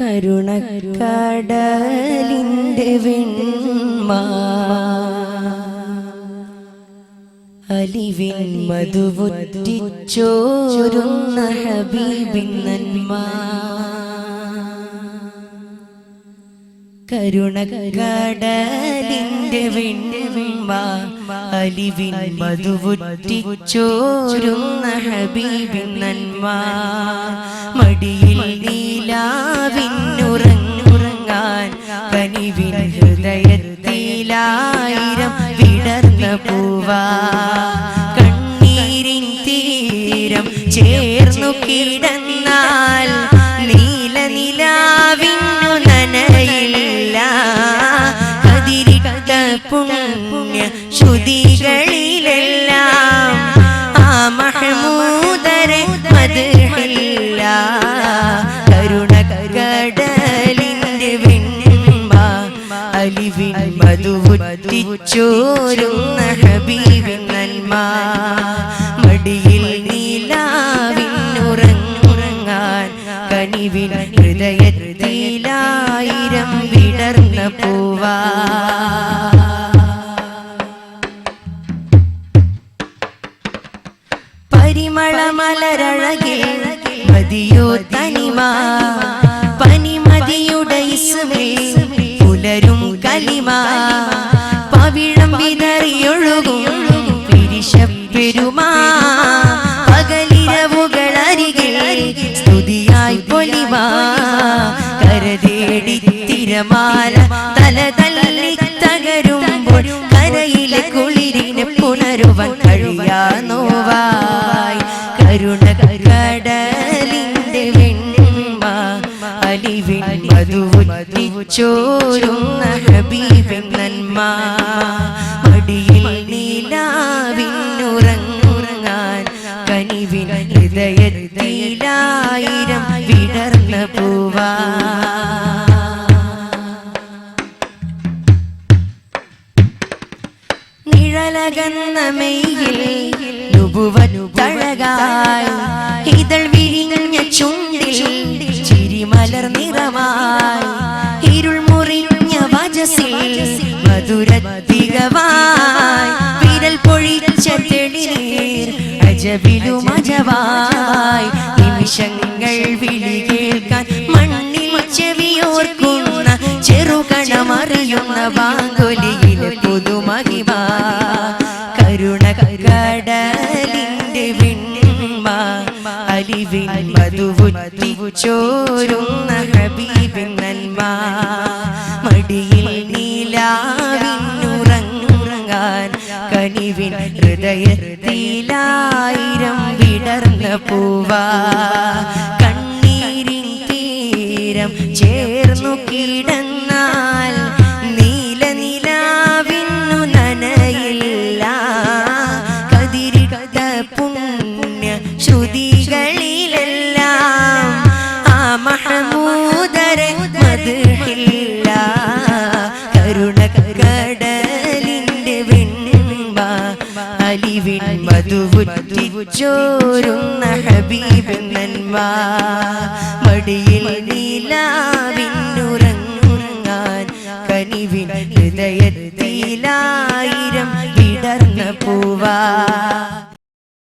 കരുണ കടലിന്റെ വെണ്മ അലിവിൻ മധുവുറ്റിച്ചോരുന്ന ഹബീബിൻ നന്മ. കരുണ കടലിന്റെ വെണ്മ അലിവിൻ മധുവുറ്റിച്ചോരുന്ന ഹബീബിൻ നന്മ. മടിയിൽ പൂവാ. കണ്ണീരിൻ തീരം ചേർന്നു കിടന്നാൽ നീല നിലാവിന്നു നനയില്ല. കതിരിട്ട പുണ്യ ശ്രുതികളിലെല്ലാം ആ മഹമൂതരെ മതില്ല മധുവുറ്റിച്ചോരുന്ന ഹബീബിൻ നന്മ മടിയിൽ നീലാവിനുറങ്ങുറങ്ങാൻ കനിവിൻ ഹൃദയത്തിലായിരം വിടർന്ന പൂവാ പരിമളമലരഴകിൽ മതിയോ തനിമ പിരിശപ്പെരുമാ പകലിരവുകളരികിൽ സ്തുതിയായി പൊലിവാ. കരതേടി തിരമാല തല തല്ലി തകരുമ്പോൾ കരയിലെ കുളിരിന് പുണരുവൻ കഴിയാ നോവായി. കരുണ കടലിന്റെ വെണ്മ അലിവിൻ മധുവുറ്റിച്ചോരുന്ന ഹബീബിൻ നന്മ. ഹൃദയത്തിലായിരം വിടർന്ന പൂവാ. നിഴലകന്ന മെയ്യിൽ നുപുവനുതഴകായി ഇതൾ വിരിഞ്ഞ ചുണ്ടിൽ ചിരിമലർ നിറമായി. ഇരുൾ മുറിഞ്ഞ വജസിൽ മധുരത്തികവായി. വിരൽ പൊഴിച്ച തെളിനീർ അജവിലും അജവായി നിമിഷങ്ങൾ വിളി കേൾക്കാൻ മണ്ണിൽ ചെവിയോർക്കുന്ന ചെറുകണമറിയുന്ന ബാങ്കുലിയിലെ പുതുമഹിമ. കരുണ കടലിന്റെ വിണ്മ അലിവിൻ മധുവുറ്റിച്ചോരുന്ന ഹബീബിൻ നന്മ മടിയിൽ നീലാവിനുറങ്ങുറങ്ങാൻ കനിവിൻ ഹൃദയത്തിലായിരം വിടർന്ന പൂവാ. കണ്ണീരിൻ തീരം ചേർന്നു കിടന്നാൽ നീല നിലാവിന്നു നനയില്ല. കതിരിട്ട പുണ്യ ശ്രുതികളിലെല്ലാം മധുവുറ്റിച്ചോരുന്ന ഹബീബ് നന്മ മടിയിൽ നീലാവിന്നുറങ്ങുറങ്ങാൻ